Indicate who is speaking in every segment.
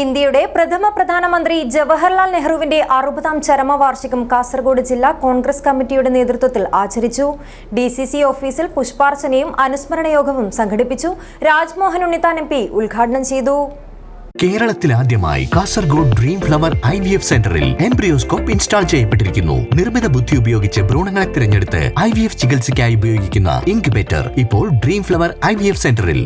Speaker 1: ഇന്ത്യയുടെ പ്രഥമ പ്രധാനമന്ത്രി ജവഹർലാൽ നെഹ്റുവിന്റെ അറുപതാം ചരമവാർഷികം കാസർഗോഡ് ജില്ലാ കോൺഗ്രസ് കമ്മിറ്റിയുടെ നേതൃത്വത്തിൽ ആചരിച്ചു. ഡി സി സി ഓഫീസിൽ പുഷ്പാർച്ചനയും അനുസ്മരണ യോഗവും സംഘടിപ്പിച്ചു. രാജ്മോഹൻ ഉണ്ണിത്താൻ എം പി ഉദ്ഘാടനം ചെയ്തു.
Speaker 2: കേരളത്തിൽ ആദ്യമായി Kasaragod dream flower I V F സെന്ററിൽ എംബ്രിയോസ്കോപ്പ് ഇൻസ്റ്റാൾ ചെയ്യപ്പെട്ടിരിക്കുന്നു. നിർമ്മിത ബുദ്ധി ഉപയോഗിച്ച് ഭ്രൂണങ്ങളെ തിരഞ്ഞെടുത്ത് ഐ വി എഫ് ചികിത്സയ്ക്കായി ഉപയോഗിക്കുന്ന ഇൻക്യുബേറ്റർ ഇപ്പോൾ dream flower I V F സെന്ററിൽ.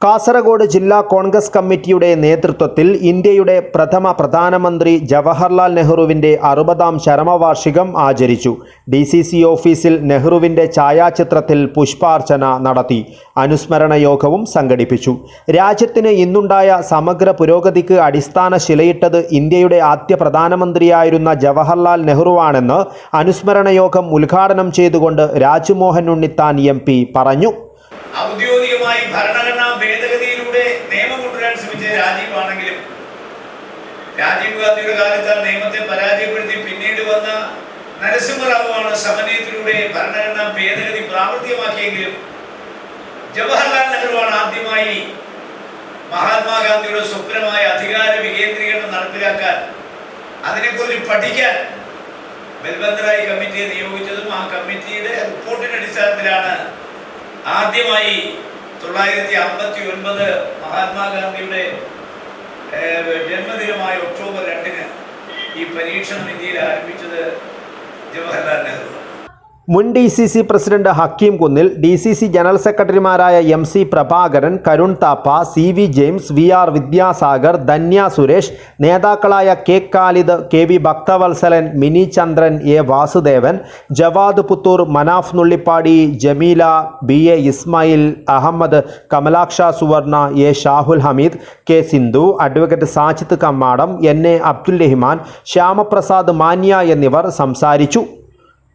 Speaker 3: കാസർഗോഡ് ജില്ലാ കോൺഗ്രസ് കമ്മിറ്റിയുടെ നേതൃത്വത്തിൽ ഇന്ത്യയുടെ പ്രഥമ പ്രധാനമന്ത്രി ജവഹർലാൽ നെഹ്റുവിന്റെ അറുപതാം ചരമവാർഷികം ആചരിച്ചു. ഡി സി സി ഓഫീസിൽ നെഹ്റുവിന്റെ ഛായാചിത്രത്തിൽ പുഷ്പാർച്ചന നടത്തി. അനുസ്മരണ യോഗവും സംഘടിപ്പിച്ചു. രാജ്യത്തിന് ഇന്നുണ്ടായ സമഗ്ര പുരോഗതിക്ക് അടിസ്ഥാന ശിലയിട്ടത് ഇന്ത്യയുടെ ആദ്യ പ്രധാനമന്ത്രിയായിരുന്ന ജവഹർലാൽ നെഹ്റുവാണെന്ന് അനുസ്മരണ യോഗം ഉദ്ഘാടനം ചെയ്തുകൊണ്ട് രാജ്മോഹൻ ഉണ്ണിത്താൻ എം പറഞ്ഞു.
Speaker 4: ഔദ്യോഗികമായി ഭരണഘടനാ ഭേദഗതിയിലൂടെ നിയമം കൊണ്ടുവരാൻ ശ്രമിച്ച രാജീവാണെങ്കിലും രാജീവ് ഗാന്ധിയുടെ കാലത്ത് ആ നിയമത്തെ പരാജയപ്പെടുത്തി പിന്നീട് വന്ന നരസിംഹറാവുമാണ് സമന്വയത്തിലൂടെ ഭരണഘടനാ ഭേദഗതി പ്രാവർത്തികമാക്കിയെങ്കിലും ജവഹർലാൽ നെഹ്റുവാണ് ആദ്യമായി മഹാത്മാഗാന്ധിയുടെ സ്വപ്നമായ അധികാര വികേന്ദ്രീകരണം നടപ്പിലാക്കാൻ അതിനെക്കുറിച്ച് പഠിക്കാൻ ബൽബന്ധരായി കമ്മിറ്റിയെ നിയോഗിച്ചതും ആ കമ്മിറ്റിയുടെ റിപ്പോർട്ടിന്റെ അടിസ്ഥാനത്തിലാണ് ആദ്യമായി തൊള്ളായിരത്തി അമ്പത്തി ഒൻപത് മഹാത്മാഗാന്ധിയുടെ ജന്മദിനമായ ഒക്ടോബർ രണ്ടിന് ഈ പരീക്ഷണം ഇന്ത്യയിൽ ആരംഭിച്ചത് ജവഹർലാൽ നെഹ്റു.
Speaker 3: മുൻ D C C president Hakeem Kunnil D C C general സെക്രട്ടറിമാരായ M C Prabhakaran Karun Thappa C V James V R Vidyasagar Dhanya Suresh നേതാക്കളായ K Khalid K V Bhakthavathsalan Mini Chandran A Vasudevan Jawad Puthur Manaf Nullippady Jameela B A Ismail Ahmed Kamalaksha Suvarna A Shahul Hameed K Sindhu advocate Sajith Kammadam N A Abdul Rahman Shyamaprasad Manya എന്നിവർ സംസാരിച്ചു.